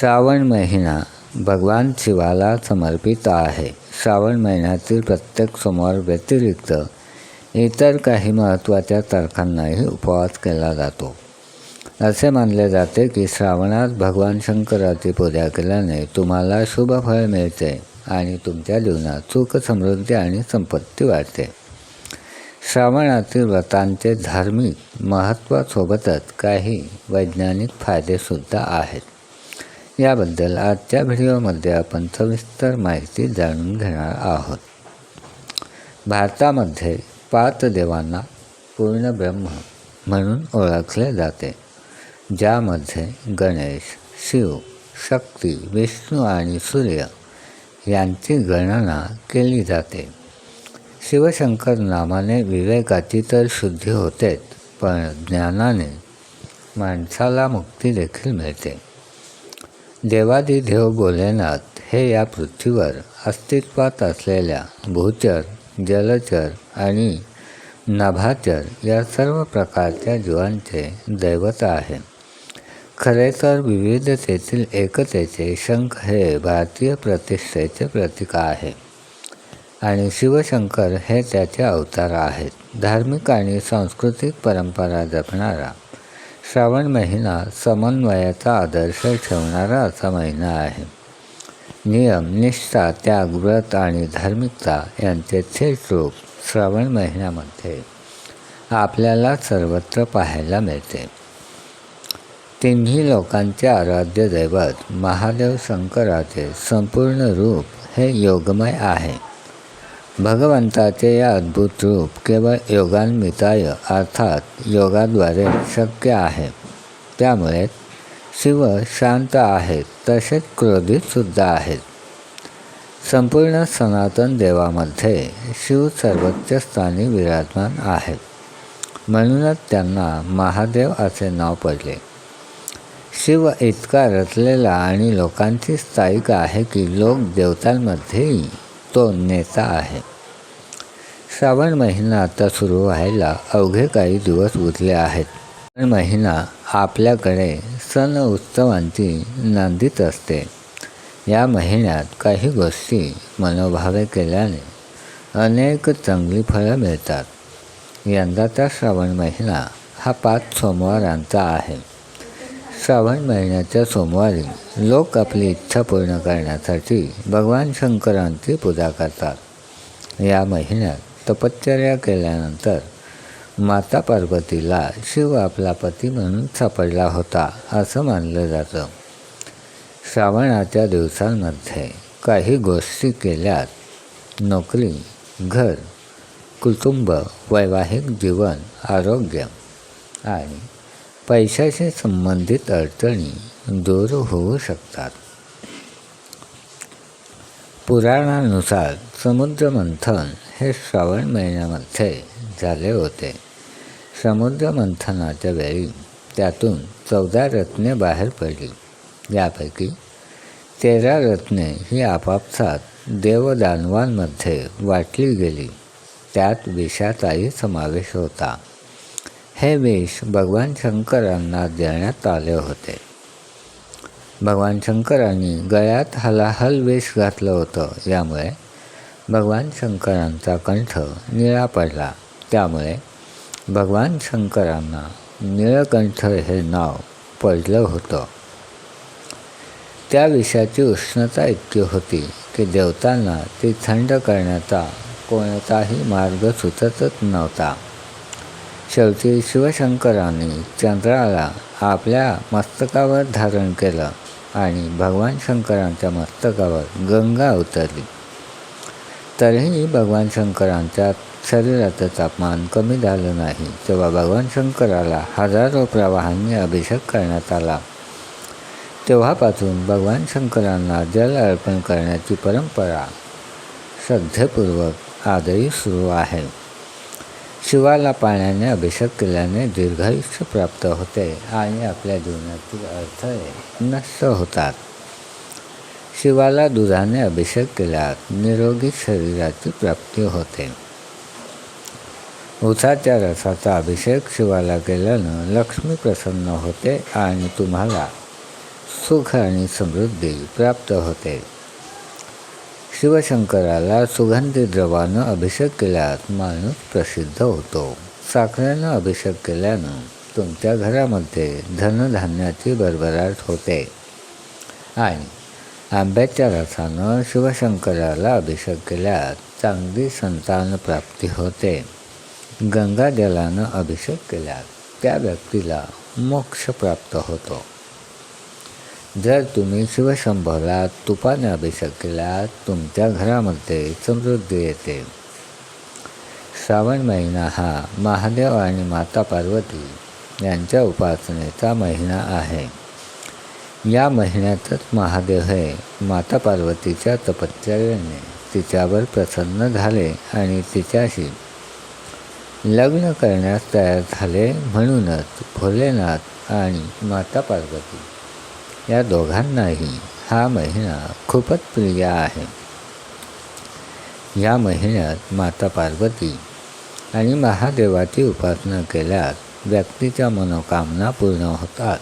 श्रावण महिना भगवान शिवाला समर्पित आहे. श्रावण महिन्यातील प्रत्येक सोमवार व्यतिरिक्त इतर काही महत्त्वाच्या तारखांनाही उपवास केला जातो. असे मानले जाते की श्रावणात भगवान शंकराची पूजा केल्याने तुम्हाला शुभ फळ मिळते आणि तुमच्या जीवनात सुख समृद्धी आणि संपत्ती वाढते. श्रावणातील व्रतांचे धार्मिक महत्त्वासोबतच काही वैज्ञानिक फायदेसुद्धा आहेत. याबद्दल आजच्या व्हिडिओमध्ये आपण सविस्तर माहिती जाणून घेणार आहोत. भारतामध्ये पाच देवांना पूर्ण ब्रह्म म्हणून ओळखले जाते ज्यामध्ये गणेश शिव शक्ती विष्णू आणि सूर्य यांची गणना केली जाते. शिवशंकर नामाने विवेकाची तर शुद्धी होतेच पण ज्ञानाने माणसाला मुक्ती देखील मिळते. देवादिदेव भोलेनाथ हे या पृथ्वीवर अस्तित्वात असलेल्या भूचर जलचर आणि नभाचर या सर्व प्रकारच्या जीवांचे दैवत आहे. खरे तर विविधतेतील एकतेचे शंख हे भारतीय प्रतिष्ठेचे प्रतीक आहे आणि शिवशंकर हे त्याचे अवतार आहेत. धार्मिक आणि सांस्कृतिक परंपरा जपणारा श्रावण महिना समन्वयाचा आदर्श ठेवणारा असा महिना आहे. नियम निष्ठा त्याग व्रत आणि धार्मिकता यांचे थेट रूप श्रावण महिन्यामध्ये आपल्याला सर्वत्र पाहायला मिळते. तिन्ही लोकांचे आराध्य दैवत महादेव शंकराचे संपूर्ण रूप हे योगमय आहे. भगवंताचे या अद्भुत रूप केवळ योगान्विताय अर्थात योगाद्वारे शक्य आहे. त्यामुळे शिव शांत आहेत तसेच क्रोधितसुद्धा आहेत. संपूर्ण सनातन देवामध्ये शिव सर्वोच्च स्थानी विराजमान आहेत. म्हणूनच त्यांना महादेव असे नाव पडले. शिव इतका रचलेला आणि लोकांची स्थायिक आहे की लोक देवतांमध्येही तो नेता आहे. श्रावण महिना आता सुरू व्हायला अवघे काही दिवस उरले आहेत. श्रावण महिना आपल्याकडे सण उत्सवांची नांदीत असते. या महिन्यात काही गोष्टी मनोभावे केल्याने अनेक चांगली फळं मिळतात. यंदाचा श्रावण महिना हा पाच सोमवारांचा आहे. श्रावण महिन्याच्या सोमवारी लोक आपली इच्छा पूर्ण करण्यासाठी भगवान शंकरांची पूजा करतात. या महिन्यात तपश्चर्या केल्यानंतर माता पार्वतीला शिव आपला पती म्हणून सापडला होता असं मानलं जातं. श्रावणाच्या दिवसांमध्ये काही गोष्टी केल्यात. नोकरी घर कुटुंब वैवाहिक जीवन आरोग्य आणि पैशाशी संबंधित अडचणी दूर होऊ शकतात. पुराणानुसार समुद्रमंथन हे श्रावण महिन्यामध्ये झाले होते. समुद्र मंथनाच्या वेळी त्यातून चौदा रत्ने बाहेर पडली. यापैकी तेरा रत्ने ही आपापसात देवदानवांमध्ये वाटली गेली. त्यात विषाचाही समावेश होता. हे विष भगवान शंकरांना देण्यात आले होते. भगवान शंकरांनी गळ्यात हलाहल विष घातलं होतं. यामुळे भगवान शंकरांचा कंठ निळा पडला. त्यामुळे भगवान शंकरांना निळकंठ हे नाव पडलं होतं. त्या विषयाची उष्णता इतकी होती की देवतांना ती थंड करण्याचा कोणताही मार्ग सुचतच नव्हता. शेवटी शिवशंकराने चंद्राला आपल्या मस्तकावर धारण केलं आणि भगवान शंकरांच्या मस्तकावर गंगा उतरली. तरीही भगवान शंकरांच्या शरीराचं तापमान कमी झालं नाही तेव्हा भगवान शंकराला हजारो प्रवाहांनी अभिषेक करण्यात आला. तेव्हापासून भगवान शंकरांना जल अर्पण करण्याची परंपरा श्रद्धेपूर्वक आजही सुरू आहे. शिवाला पाण्याने अभिषेक केल्याने दीर्घायुष्य प्राप्त होते आणि आपल्या जीवनातील अडथळे नष्ट होतात. शिवाला दुधाने अभिषेक केल्यास निरोगी शरीराची प्राप्ती होते. उसाच्या रसाचा अभिषेक शिवाला केल्यानं लक्ष्मी प्रसन्न होते आणि तुम्हाला सुख आणि समृद्धी प्राप्त होते. शिवशंकराला सुगंधी द्रवानं अभिषेक केल्यास माणूस प्रसिद्ध होतो. साखरेनं अभिषेक केल्यानं तुमच्या घरामध्ये धनधान्याची भरभराट होते. आणि आंब्याच्या रसानं शिवशंकराला अभिषेक केल्यास चांगली संतान प्राप्ती होते. गंगाजलानं अभिषेक केल्यास त्या व्यक्तीला मोक्ष प्राप्त होतो. जर तुम्ही शिवशंभोला तुपाने अभिषेक केला तुमच्या घरामध्ये समृद्धी येते. श्रावण महिना हा महादेव आणि माता पार्वती यांच्या उपासनेचा महिना आहे. या महिन्यातच महादेव हे माता पार्वतीच्या तपश्चर्याने तिच्यावर प्रसन्न झाले आणि तिच्याशी लग्न करण्यास तयार झाले म्हणूनच भोलेनाथ आणि माता पार्वती या दोघांनाही हा महिना खूपच प्रिय आहे. या महिन्यात माता पार्वती आणि महादेवाची उपासना केल्यास व्यक्तीच्या मनोकामना पूर्ण होतात.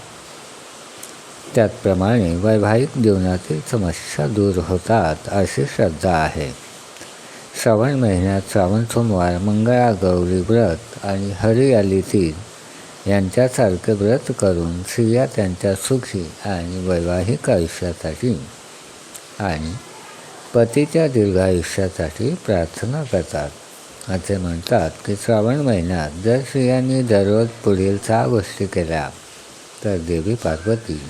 त्याचप्रमाणे वैवाहिक जीवनातील समस्या दूर होतात अशी श्रद्धा आहे. श्रावण महिन्यात श्रावण सोमवार मंगळा गौरी व्रत आणि हरियालीतील यांच्यासारखे व्रत करून स्त्रिया त्यांच्या सुखी आणि वैवाहिक आयुष्यासाठी आणि पतीच्या दीर्घायुष्यासाठी प्रार्थना करतात. असे म्हणतात की श्रावण महिन्यात जर स्त्रियांनी दररोज पुढील सहा गोष्टी केल्या तर देवी पार्वती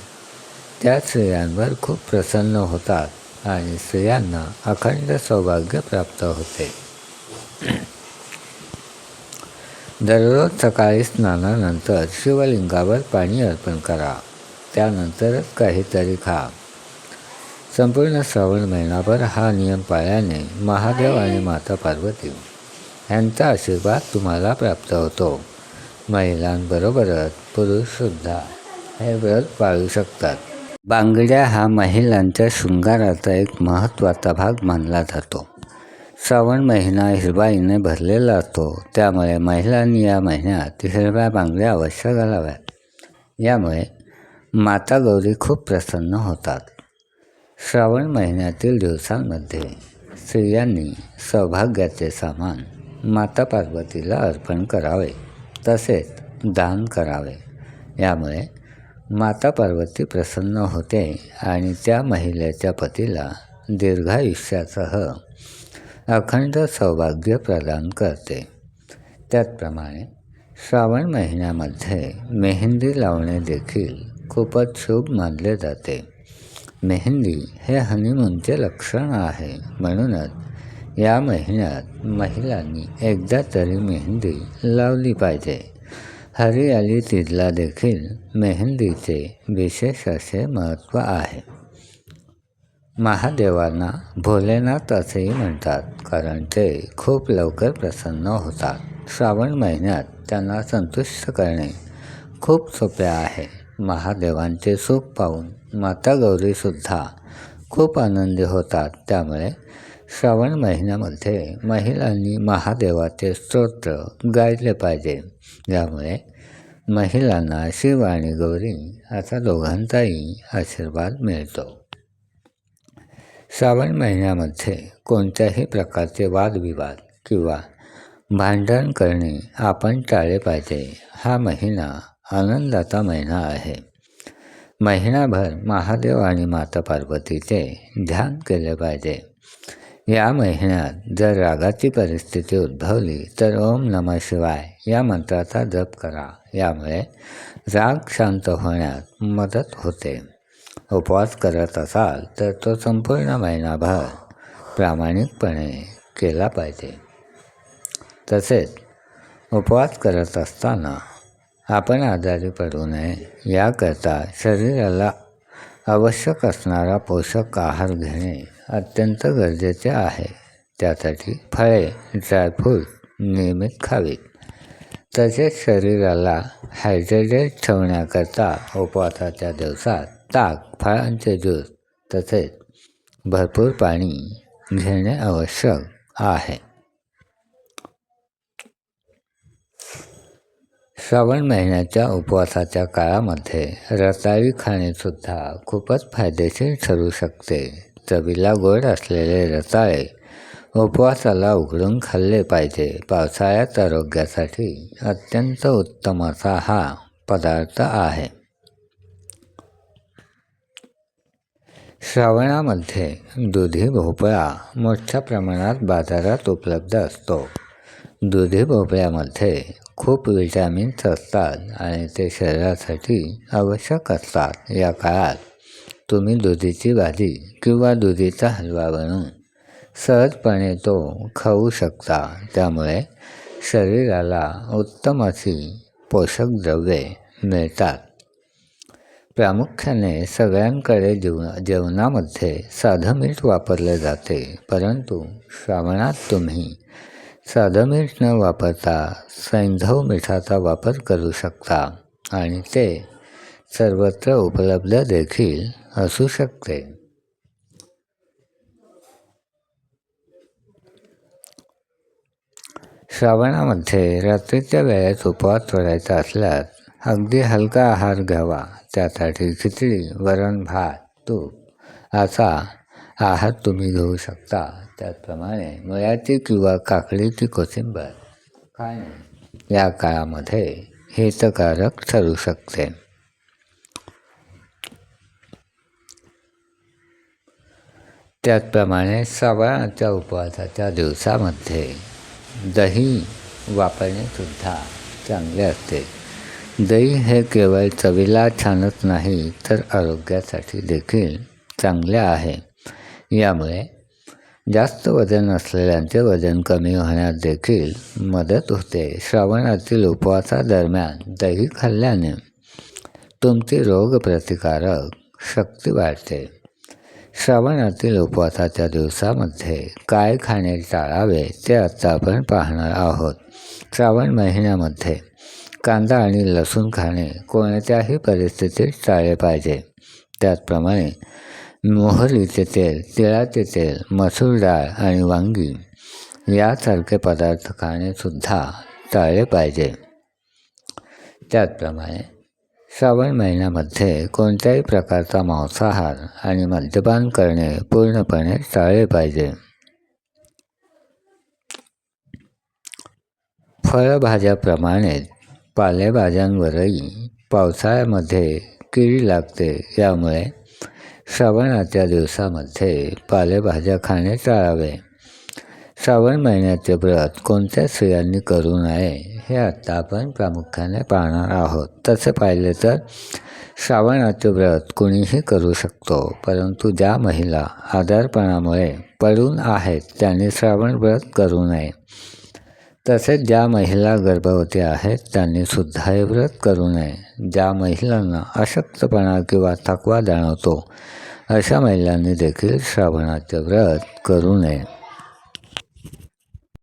त्या स्त्रियांवर खूप प्रसन्न होतात आणि स्त्रियांना अखंड सौभाग्य प्राप्त होते. दररोज सकाळी स्नानानंतर शिवलिंगावर पाणी अर्पण करा. त्यानंतरच काहीतरी खा. संपूर्ण श्रावण महिनाभर हा नियम पाळल्याने महादेव आणि माता पार्वती यांचा आशीर्वाद तुम्हाला प्राप्त होतो. महिलांबरोबरच पुरुषसुद्धा हे व्रत पाळू शकतात. बांगड्या हा महिलांच्या शृंगाराचा एक महत्त्वाचा भाग मानला जातो. श्रावण महिना हिरबाईने भरलेला असतो. त्यामुळे महिलांनी या महिन्यात हिरव्या बांगड्या अवश्य घालाव्यात. यामुळे माता गौरी खूप प्रसन्न होतात. श्रावण महिन्यातील दिवसांमध्ये स्त्रियांनी सौभाग्याचे सामान माता पार्वतीला अर्पण करावे तसेच दान करावे. यामुळे माता पार्वती प्रसन्न होते आणि त्या महिलेच्या पतीला दीर्घायुष्यासह अखंड सौभाग्य प्रदान करते. त्याचप्रमाणे श्रावण महिन्यामध्ये मेहंदी लावणे देखील खूपच शुभ मानले जाते. मेहंदी हे हनीमूनचे लक्षण आहे. म्हणूनच या महिन्यात महिलांनी एकदा तरी मेहंदी लावली पाहिजे. हरियाली तिथला देखील मेहंदीचे विशेष असे महत्त्व आहे. महादेवांना भोलेनाथ असेही म्हणतात कारण ते खूप लवकर प्रसन्न होतात. श्रावण महिन्यात त्यांना संतुष्ट करणे खूप सोपे आहे. महादेवांचे सुख पाहून माता गौरीसुद्धा खूप आनंदी होतात. त्यामुळे श्रावण महिन्यामध्ये महिलांनी महादेवाचे स्तोत्र गायले पाहिजे. यामुळे महिलांना शिव आणि गौरी असा दोघांचाही आशीर्वाद मिळतो. श्रावण महिन्यामध्ये कोणत्याही प्रकारचे वादविवाद किंवा भांडण करणे आपण टाळले पाहिजे. हा महिना आनंदाचा महिना आहे. महिनाभर महादेव आणि माता पार्वतीचे ध्यान केले पाहिजे. या महिन्यात जर रागाची परिस्थिती उद्भवली तर ओम नम शिवाय या मंत्राचा जप करा. यामुळे राग शांत होण्यात मदत होते. उपवास करत असाल तर तो संपूर्ण महिनाभर प्रामाणिकपणे केला पाहिजे. तसेच उपवास करत असताना आपण आजारी पडू नये याकरता शरीराला आवश्यक असणारा पोषक आहार घेणे अत्यंत गरजेचे आहे. त्यासाठी फळे ड्रायफ्रूट नियमित खावीत. तसेच शरीराला हायड्रेटेड ठेवण्याकरता उपवासाच्या दिवसात ताक फळांचे ज्यूस तसेच भरपूर पाणी घेणे आवश्यक आहे. श्रावण महिन्याच्या उपवासाच्या काळामध्ये रताळी खाणेसुद्धा खूपच फायदेशीर ठरू शकते. चवीला गोड असलेले रताळे उपवासाला उघडून खाल्ले पाहिजे. पावसाळ्यात आरोग्यासाठी अत्यंत उत्तम असा हा पदार्थ आहे. श्रावणामध्ये दुधी भोपळा मोठ्या प्रमाणात बाजारात उपलब्ध असतो. दुधी भोपळ्यामध्ये खूप विटॅमिन्स असतात आणि ते शरीरासाठी आवश्यक असतात. या काळात तुम्ही दुधीची भाजी किंवा दुधीचा हलवा बनवून सहजपणे तो खाऊ शकता. त्यामुळे शरीराला उत्तम अशी पोषक द्रव्ये मिळतात. प्रामुख्याने सगळ्यांकडे जीव जेवणामध्ये साधं मीठ वापरले जाते. परंतु श्रावणात तुम्ही साधं मीठ न वापरता सैंधव मिठाचा वापर करू शकता आणि ते सर्वत्र उपलब्ध देखील असू शकते. श्रावणामध्ये रात्रीच्या वेळेत उपवास सोडायचा असल्यास अगदी हलका आहार घ्यावा. त्यासाठी खिचडी वरण, भात, तूप असा आहार तुम्ही घेऊ शकता. त्याचप्रमाणे मुळ्याची किंवा काकडीची कोशिंबर खाणे या काळामध्ये हितकारक ठरू शकते. त्याचप्रमाणे श्रावणाच्या उपवासाच्या दिवसामध्ये दही वापरणे सुद्धा चांगले असते. दही हे केवळ चवीला छानच नाही तर आरोग्यासाठी देखील चांगले आहे. यामुळे जास्त वजन असलेल्यांचे वजन कमी होण्यास देखील मदत होते. श्रावणातील उपवासादरम्यान दही खाल्ल्याने तुमची रोगप्रतिकारक शक्ती वाढते. श्रावणातील उपवासाच्या दिवसामध्ये काय खाणे टाळावे ते आता आपण पाहणार आहोत. श्रावण महिन्यामध्ये कांदा आणि लसूण खाणे कोणत्याही परिस्थितीत टाळले पाहिजे. त्याचप्रमाणे मोहरीचे तेल तिळाचे तेल मसूर डाळ आणि वांगी यासारखे पदार्थ खाणेसुद्धा टाळले पाहिजे. त्याचप्रमाणे श्रावण महिन्यामध्ये कोणत्याही प्रकारचा मांसाहार आणि मद्यपान करणे पूर्णपणे टाळले पाहिजे. फळभाज्याप्रमाणे पालेभाज्यांवरही पावसाळ्यामध्ये कीड लागते. यामुळे श्रावणाच्या दिवसामध्ये पालेभाज्या खाणे टाळावे. श्रावण महिन्याचे व्रत कोणत्या स्त्रियांनी करू नये हे आत्ता आपण प्रामुख्याने पाहणार आहोत. तसे पाहिले तर श्रावणाचे व्रत कुणीही करू शकतो परंतु ज्या महिला आजारपणामुळे पडून आहेत त्यांनी श्रावण व्रत करू नये. तसेच ज्या महिला गर्भवती आहेत त्यांनी सुद्धा हे व्रत करू नये. ज्या महिलांना अशक्तपणा किंवा थकवा जाणवतो अशा महिलांनी देखील श्रावणाचे व्रत करू नये.